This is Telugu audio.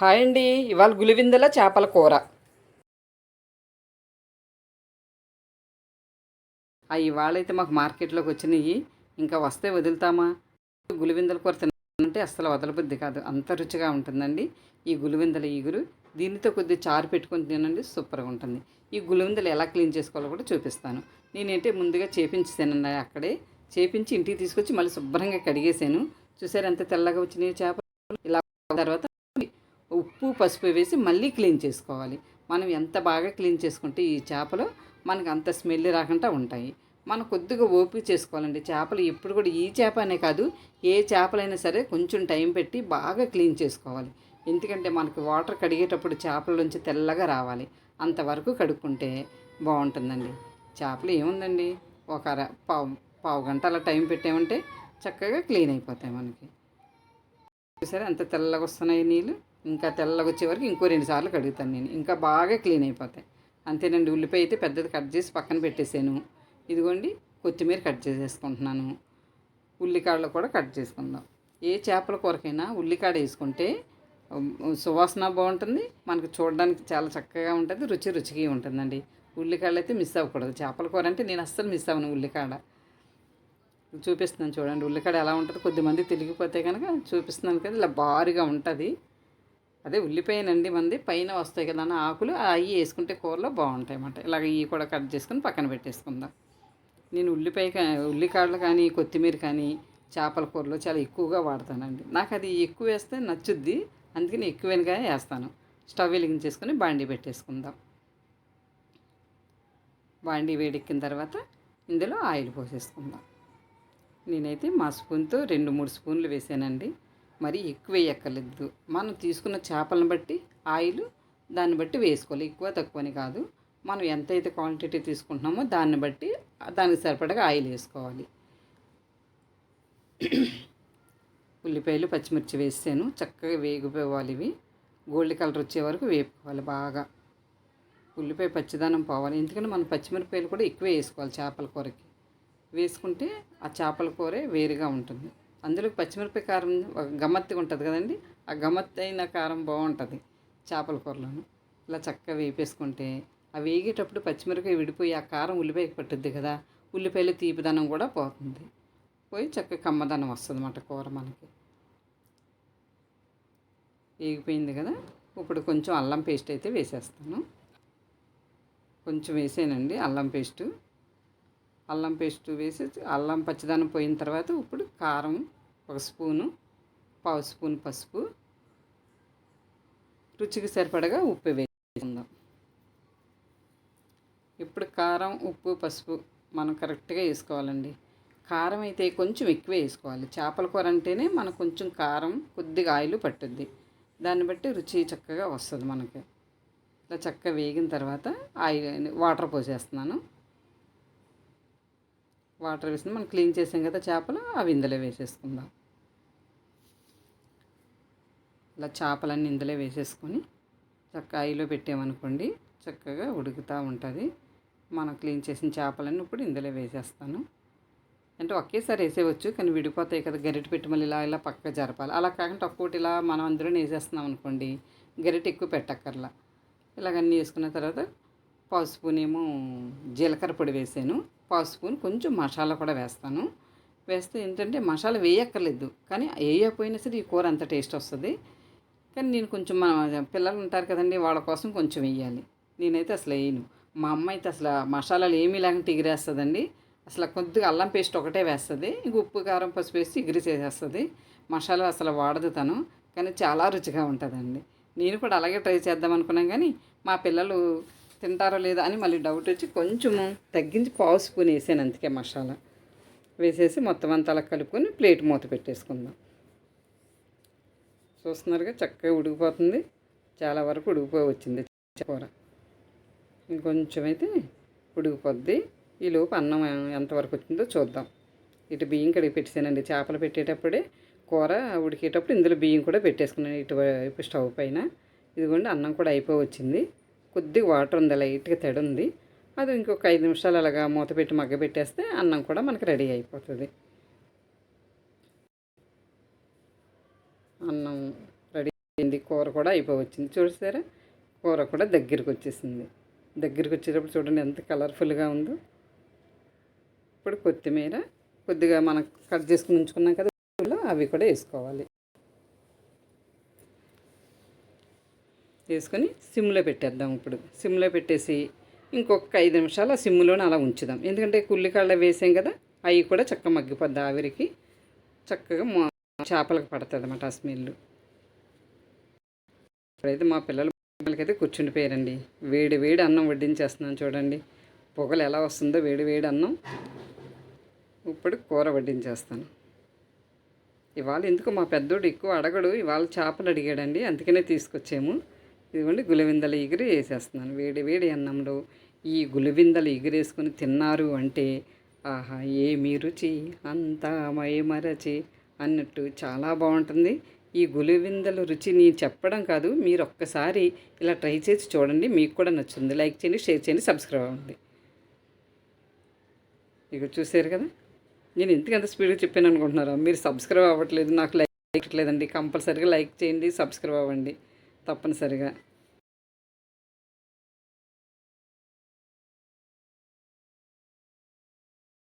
హాయ్ అండి ఇవాళ గులివిందల చేపల కూర. ఆ ఇవాళ అయితే మాకు మార్కెట్లోకి వచ్చినాయి. ఇంకా వస్తే వదులుతామా? గులివిందల కూర తినాలంటే అస్సలు వదలబుద్ది కాదు. అంత రుచిగా ఉంటుందండి ఈ గులివిందల ఈగురు. దీనితో కొద్ది చారు పెట్టుకొని తినండి సూపర్గా ఉంటుంది. ఈ గులివిందలు ఎలా క్లీన్ చేసుకోవాలో కూడా చూపిస్తాను. నేనైతే ముందుగా చేపించానండి అక్కడే. చేపించి ఇంటికి తీసుకొచ్చి మళ్ళీ శుభ్రంగా కడిగేసాను చూసారు ఎంత తెల్లగా వచ్చినాయి చేపలు? ఇలా తర్వాత ఉప్పు పసుపు వేసి మళ్ళీ క్లీన్ చేసుకోవాలి. మనం ఎంత బాగా క్లీన్ చేసుకుంటే ఈ చేపలు మనకు అంత స్మెల్ రాకుండా ఉంటాయి. మనం కొద్దిగా ఓపిక చేసుకోవాలండి. చేపలు ఎప్పుడు కూడా ఈ చేప అనే కాదు ఏ చేపలైనా సరే కొంచెం టైం పెట్టి బాగా క్లీన్ చేసుకోవాలి. ఎందుకంటే మనకి వాటర్ కడిగేటప్పుడు చేపల నుంచి తెల్లగా రావాలి. అంతవరకు కడుక్కుంటే బాగుంటుందండి. చేపలు ఏముందండి? ఒక అర పావు పావు గంట అలా టైం పెట్టామంటే చక్కగా క్లీన్ అయిపోతాయి మనకి. చూసారా ఎంత తెల్లగా వస్తున్నాయి నీళ్ళు ఇంకా తెల్లగా వచ్చే వరకు ఇంకో రెండు సార్లు కడుగుతాను నేను. ఇంకా బాగా క్లీన్ అయిపోతాయి. అంతేనండి ఉల్లిపాయ అయితే పెద్దది కట్ చేసి పక్కన పెట్టేసాను. ఇదిగోండి కొత్తిమీర కట్ చేసేసుకుంటున్నాను. ఉల్లికాడలు కూడా కట్ చేసుకుందాం. ఏ చేపల కూరకైనా ఉల్లికాడ వేసుకుంటే సువాసన బాగుంటుంది. మనకు చూడడానికి చాలా చక్కగా ఉంటుంది. రుచి రుచిగా ఉంటుందండి. ఉల్లికాడలు అయితే మిస్ అవ్వకూడదు. చేపల కూర అంటే నేను అస్సలు మిస్ అవ్వను ఉల్లికాడ. చూపిస్తున్నాను చూడండి ఉల్లికాడ ఎలా ఉంటుంది. కొద్దిమంది తెలిగిపోతే కనుక చూపిస్తున్నాను కదా ఇలా భారీగా ఉంటుంది. అదే ఉల్లిపాయనండి మంది పైన వస్తాయి కదా అన్న ఆకులు అవి వేసుకుంటే కూరలో బాగుంటాయి అన్నమాట ఇలాగ ఇవి కూడా కట్ చేసుకుని పక్కన పెట్టేసుకుందాం. నేను ఉల్లిపాయ కా- ఉల్లికాడలు కానీ కొత్తిమీర కానీ చేపల కూరలో చాలా ఎక్కువగా వాడతానండి. నాకు అది ఎక్కువ వేస్తే నచ్చుద్ది అందుకని ఎక్కువగా వేస్తాను. స్టవ్ వెలిగించేసుకొని బాండీ పెట్టేసుకుందాం. బాండీ వేడెక్కిన తర్వాత ఇందులో ఆయిల్ పోసేసుకుందాం. నేనైతే మా స్పూన్తో రెండు మూడు స్పూన్లు వేసానండి. మరి ఎక్కువ వేయక్కర్లేదు మనం తీసుకున్న చేపలను బట్టి ఆయిల్ దాన్ని బట్టి వేసుకోవాలి. ఎక్కువ తక్కువని కాదు. మనం ఎంతైతే క్వాంటిటీ తీసుకుంటున్నామో దాన్ని బట్టి దానికి సరిపడగా ఆయిల్ వేసుకోవాలి. ఉల్లిపాయలు పచ్చిమిర్చి వేసాను. చక్కగా వేగిపోవాలి ఇవి. గోల్డ్ కలర్ వచ్చే వరకు వేపుకోవాలి బాగా. ఉల్లిపాయ పచ్చిదానం పోవాలి. ఎందుకంటే మనం పచ్చిమిరపాయలు కూడా ఎక్కువ వేసుకోవాలి చేపల కూరకి. వేసుకుంటే ఆ చేపల కూరే వేరుగా ఉంటుంది. అందులో పచ్చిమిరపకాయ కారం ఒక గమ్మత్తిగా ఉంటుంది కదండి. ఆ గమ్మత్తి అయిన కారం బాగుంటుంది చేపల కూరలోను. ఇలా చక్కగా వేపేసుకుంటే ఆ వేగేటప్పుడు పచ్చిమిరపకాయ విడిపోయి ఆ కారం ఉల్లిపాయకి పట్టుద్ది కదా ఉల్లిపాయలు తీపిదనం కూడా పోతుంది. పోయి చక్కగా కమ్మదనం వస్తుంది అన్నమాట కూర మనకి. వేగిపోయింది కదా ఇప్పుడు కొంచెం అల్లం పేస్ట్ అయితే వేసేస్తాను. కొంచెం వేసానండి అల్లం పేస్టు. అల్లం పేస్ట్ వేసి అల్లం పచ్చదనం పోయిన తర్వాత ఇప్పుడు కారం ఒక స్పూను పావు స్పూన్ పసుపు. రుచికి సరిపడగా ఉప్పు వేసుకుందాం. ఇప్పుడు కారం ఉప్పు పసుపు మనం కరెక్ట్గా వేసుకోవాలండి. కారం అయితే కొంచెం ఎక్కువ వేసుకోవాలి. చేపల కూర అంటేనే మనకు కొంచెం కారం కొద్దిగా ఆయిల్ పట్టుద్ది. దాన్ని బట్టి రుచి చక్కగా వస్తుంది మనకి. ఇలా చక్కగా వేగిన తర్వాత ఆయిల్ వాటర్ పోసేస్తున్నాను. వాటర్ వేసి మనం క్లీన్ చేసాం కదా చేపలు అవి ఇందులో వేసేసుకుందాం. ఇలా చేపలన్నీ ఇందులో వేసేసుకొని చక్కగా ఐలో పెట్టామనుకోండి చక్కగా ఉడుకుతూ ఉంటుంది. మనం క్లీన్ చేసిన చేపలన్నీ ఇప్పుడు ఇందులో వేసేస్తాను. అంటే ఒకేసారి వేసేయవచ్చు కానీ విడిపోతాయి కదా గరిటె పెట్టి మళ్ళీ ఇలా ఇలా పక్కగా జరపాలి. అలా కాకుండా ఒక్కోటి ఇలా మనం అందులో వేసేస్తున్నాం అనుకోండి గరిటె ఎక్కువ పెట్టక్కర్లా. ఇలాగన్నీ వేసుకున్న తర్వాత పావు స్పూన్ ఏమో జీలకర్ర పొడి వేసాను. పావు స్పూన్ కొంచెం మసాలా కూడా వేస్తాను. వేస్తే ఏంటంటే మసాలా వేయక్కర్లేదు. కానీ వేయకపోయినా సరే ఈ కూర అంత టేస్ట్ వస్తుంది. కానీ నేను కొంచెం మన పిల్లలు ఉంటారు కదండి వాళ్ళ కోసం కొంచెం వేయాలి. నేనైతే అసలు వేయను. మా అమ్మ అయితే అసలు మసాలాలు ఏమీ లేకుండా ఎగిరేస్తుందండి అసలు కొద్దిగా అల్లం పేస్ట్ ఒకటే వేస్తుంది. ఇంక ఉప్పు కారం పసుపు వేసి ఎగిరి చేసేస్తుంది. మసాలా అసలు వాడదు తను. కానీ చాలా రుచిగా ఉంటుందండి. నేను కూడా అలాగే ట్రై చేద్దాం అనుకున్నాం కానీ మా పిల్లలు తింటారో లేదో అని మళ్ళీ డౌట్ వచ్చి కొంచెము తగ్గించి పావు స్పూన్ వేసాను అందుకే మసాలా. వేసేసి మొత్తం అంతా అలా కలుపుకొని ప్లేట్ మూత పెట్టేసుకుందాం. చూస్తున్నారుగా చక్కగా ఉడికిపోతుంది. చాలా వరకు ఉడికిపోయి వచ్చింది కూర. ఇంకొంచెం అయితే ఉడికిపోద్ది. ఈలోపు అన్నం ఎంతవరకు వచ్చిందో చూద్దాం. ఇటు బియ్యం కడిగి పెట్టేసానండి. చేపలు పెట్టేటప్పుడే కూర ఉడికేటప్పుడు ఇందులో బియ్యం కూడా పెట్టేసుకున్నాను. ఇటు స్టవ్ పైన. ఇదిగోండి అన్నం కూడా అయిపోయి వచ్చింది కొద్దిగా వాటర్ ఉంది లైట్గా తడి ఉంది అది ఇంకొక ఐదు నిమిషాలు అలాగా మూత పెట్టి మగ్గ పెట్టేస్తే అన్నం కూడా మనకి రెడీ అయిపోతుంది. అన్నం రెడీ అయింది కూర కూడా అయిపోవచ్చింది. చూసారా కూర కూడా దగ్గరికి వచ్చేసింది. దగ్గరికి వచ్చేటప్పుడు చూడండి ఎంత కలర్ఫుల్గా ఉందో. ఇప్పుడు కొత్తిమీర కొద్దిగా మనం కట్ చేసుకుని ఉంచుకున్నాం కదా అవి కూడా వేసుకోవాలి. వేసుకొని సిమ్లో పెట్టేద్దాం ఇప్పుడు. సిమ్లో పెట్టేసి ఇంకొక ఐదు నిమిషాలు ఆ సిమ్లోనే అలా ఉంచుదాం. ఎందుకంటే కుల్లికాళ్ళ వేసాం కదా అవి కూడా చక్కగా మగ్గిపోద్ది ఆవిరికి. చక్కగా మా చేపలకు పడుతుంది అన్నమాట ఆ స్మెల్. ఇప్పుడైతే మా పిల్లలు పిల్లలకైతే కూర్చుండిపోయారండి వేడి వేడి అన్నం వడ్డించేస్తున్నాను చూడండి. పొగలు ఎలా వస్తుందో వేడి వేడి అన్నం. ఇప్పుడు కూర వడ్డించేస్తాను. ఇవాళ ఎందుకు మా పెద్దోడు ఎక్కువ అడగడు ఇవాళ చేపలు అడిగాడండి అందుకనే తీసుకొచ్చాము. ఇదిగోండి గులవిందల ఎగిరి వేసేస్తున్నాను వేడి వేడి అన్నంలో ఈ గులవిందలు ఎగిరేసుకొని తిన్నారు అంటే ఆహా ఏమి రుచి? అంతా మయమరచి అన్నట్టు చాలా బాగుంటుంది. ఈ గులివిందల రుచి నేను చెప్పడం కాదు మీరు ఒక్కసారి ఇలా ట్రై చేసి చూడండి. మీకు కూడా నచ్చుంది లైక్ చేయండి షేర్ చేయండి సబ్స్క్రైబ్ అవ్వండి. ఇక చూసారు కదా? నేను ఎందుకు ఎంత స్పీడ్గా చెప్పాను అనుకుంటున్నారా? మీరు సబ్స్క్రైబ్ అవ్వట్లేదు నాకు లైక్ లేదండి కంపల్సరీగా లైక్ చేయండి సబ్స్క్రైబ్ అవ్వండి. తప్పనిసరిగా.